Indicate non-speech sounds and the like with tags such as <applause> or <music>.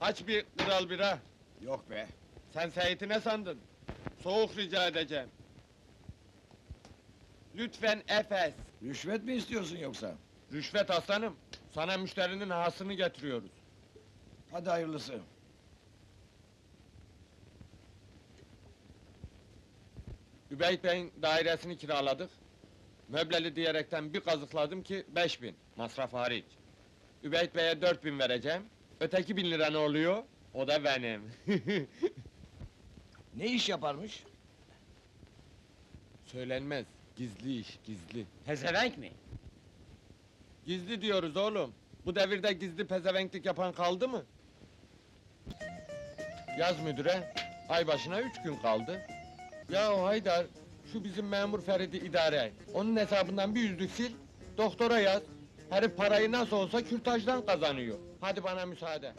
Aç bir kral bira. Yok be. Sen Seyit'i ne sandın? Soğuk rica edeceğim. Lütfen Efes. Rüşvet mi istiyorsun yoksa? Rüşvet aslanım. Sana müşterinin hasını getiriyoruz. Hadi hayırlısı. Übeyt Bey'in dairesini kiraladık. Möbleli diyerekten bir kazıkladım ki beş bin, masraf hariç. Übeyt Bey'e dört bin vereceğim. Öteki bin lira ne oluyor? O da benim. <laughs> Ne iş yaparmış? Söylenmez, gizli iş, gizli. Pezevenk mi? Gizli diyoruz oğlum. Bu devirde gizli pezevenklik yapan kaldı mı? Yaz müdüre, ay başına üç gün kaldı. Ya Haydar, şu bizim memur Ferit'i idare et. Onun hesabından bir yüzlük sil, doktora yaz. Herif parayı nasıl olsa kürtajdan kazanıyor. Hadi bana müsaade.